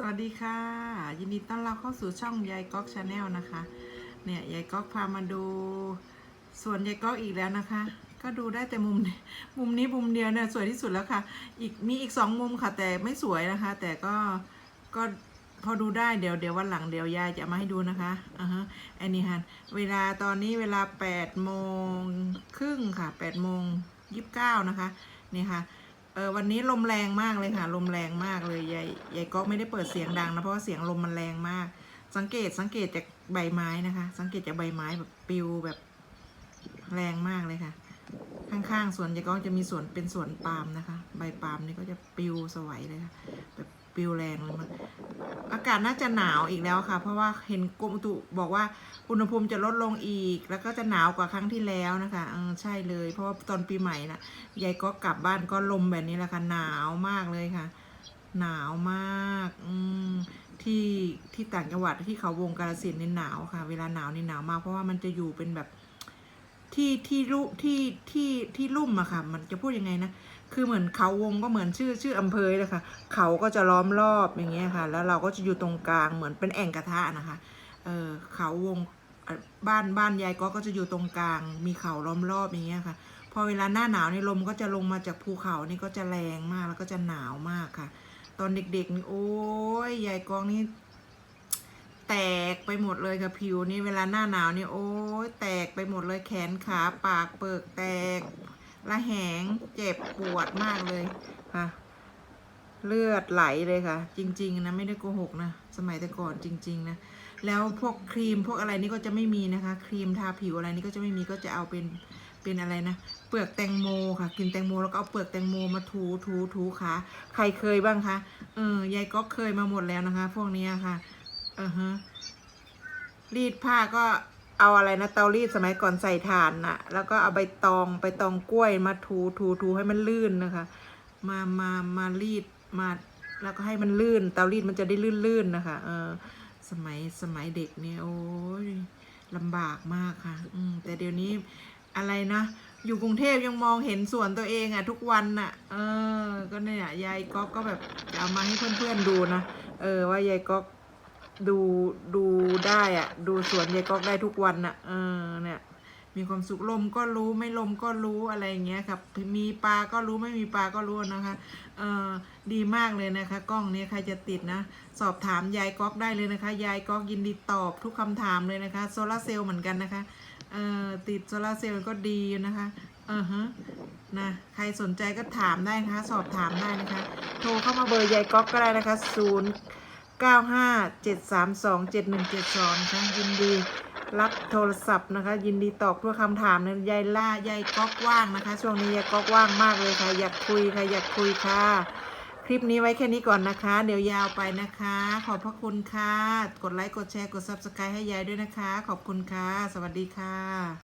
สวัสดีค่ะ ยินดีต้อนรับเข้าสู่ช่องยายก๊อกชาแนลนะคะ เนี่ยยายก๊อกพามาดูส่วนยายก๊อกอีกแล้วนะคะ ก็ดูได้แต่มุมนี้มุมนี้มุมเดียวเนี่ยสวยที่สุดแล้วค่ะ อีกมีอีกสองมุมค่ะ แต่ไม่สวยนะคะ แต่ก็ก็พอดูได้เดี๋ยวเดี๋ยววันหลังเดี๋ยวยายจะมาให้ดูนะคะอ่าฮะอันนี้ฮันเวลาตอนนี้เวลาแปดโมงครึ่งค่ะแปดโมงยี่สิบเก้านะคะนี่ค่ะ ออวันนี้ลมแรงมากเลยค่ะ ลมแรงมากเลยยายยายก๊อกไม่ได้เปิดเสียงดังนะเพราะว่าเสียงลมมันแรงมาก สังเกตสังเกตจากใบไม้นะคะ สังเกตจากใบไม้แบบปลิวแบบแรงมากเลยค่ะ ข้างๆสวนยายก๊อกจะมีสวนเป็นสวนปาล์มนะคะ ใบปาล์มนี่ก็จะปลิวสวยเลยค่ะแบบ ปลิวแรงเลยมันอากาศน่าจะหนาวอีกแล้วค่ะ เพราะว่าเห็นกรมอุตุบอกว่าอุณหภูมิจะลดลงอีก แล้วก็จะหนาวกว่าครั้งที่แล้วนะคะเออใช่เลย เพราะว่าตอนปีใหม่นะยายก็กลับบ้านก็ลมแบบนี้แหละค่ะหนาวมากเลยค่ะ หนาวมากอืมที่ที่ต่างจังหวัดที่เขาวงกาลสินนี่หนาวค่ะ เวลาหนาวนี่หนาวมากเพราะว่ามันจะอยู่เป็นแบบ ที่ที่รุที่ที่ที่ลุ่มอะค่ะ มันจะพูดยังไงนะ คือเหมือนเขาวงก็เหมือนชื่อชื่ออำเภอเลยค่ะ เขาก็จะล้อมรอบอย่างเงี้ยค่ะ แล้วเราก็จะอยู่ตรงกลางเหมือนเป็นแอ่งกระทะนะคะ เออเขาวงบ้านบ้านยายก็ก็จะอยู่ตรงกลาง มีเขาล้อมรอบอย่างเงี้ยค่ะ พอเวลาหน้าหนาวนี่ลมก็จะลงมาจากภูเขานี่ก็จะแรงมากแล้วก็จะหนาวมากค่ะ ตอนเด็กๆนี่โอ้ยยายกองนี่ แตกไปหมดเลยค่ะผิวนี่เวลาหน้าหนาวนี่โอ้ยแตกไปหมดเลยแขนขาปากเปิกแตกระแหงเจ็บปวดมากเลยค่ะ เลือดไหลเลยค่ะ จริง ๆ นะ ไม่ได้โกหกนะ สมัยแต่ก่อนจริง ๆ นะ แล้วพวกครีมพวกอะไรนี่ก็จะไม่มีนะคะ ครีมทาผิวอะไรนี่ก็จะไม่มีก็จะเอาเป็นเป็นอะไรนะเปลือกแตงโมค่ะ กินแตงโมแล้วก็เอาเปลือกแตงโมมาถูถูถูขาใครเคยบ้างคะเออยายก็เคยมาหมดแล้วนะคะ พวกนี้ค่ะ อฮะรีดผ้าก็เอาอะไรนะเตารีดสมัยก่อนใส่ถ่านน่ะ แล้วก็เอาใบตองใบตองกล้วยมาถูถูถูให้มันลื่นนะคะ มามามารีดมาแล้วก็ให้มันลื่น เตารีดมันจะได้ลื่นๆนะคะ เออ สมัยสมัยเด็กเนี่ยโอ้ยลำบากมากค่ะ อืมแต่เดี๋ยวนี้อะไรนะอยู่กรุงเทพยังมองเห็นสวนตัวเองอะทุกวันน่ะ เออ ก็เนี่ยยายก๊อกก็แบบจะเอามาให้เพื่อนๆดูนะเออว่ายายก๊อก ดูดูได้อะดูสวนยายก๊อกได้ทุกวันน่ะเออเนี่ยมีความสุขลมก็รู้ไม่ลมก็รู้อะไรเงี้ยครับมีปลาก็รู้ไม่มีปลาก็รู้นะคะเออดีมากเลยนะคะ กล้องนี้ใครจะติดนะ สอบถามยายก๊อกได้เลยนะคะ ยายก๊อกยินดีตอบทุกคำถามเลยนะคะโซลาเซลล์เหมือนกันนะคะเออติดโซลาเซลล์ก็ดีนะคะเออฮะนะใครสนใจก็ถามได้นะคะ สอบถามได้นะคะ โทรเข้ามาเบอร์ยายก๊อกก็ได้นะคะศูนย์ เก้าห้าเจ็ดสามสองเจ็ดหนึ่งเจ็ดสอนะคะยินดีรับโทรศัพท์นะคะ ยินดีตอบทุกคำถามนะยายล่ายายก๊อกว่างนะคะ ช่วงนี้ยายก๊อกว่างมากเลยค่ะ อยากคุยค่ะอยากคุยค่ะ คลิปนี้ไว้แค่นี้ก่อนนะคะ เดี๋ยวยาวไปนะคะ ขอบพระคุณค่ะ กดไลค์กดแชร์กด Subscribe ให้ยายด้วยนะคะ ขอบคุณค่ะ สวัสดีค่ะ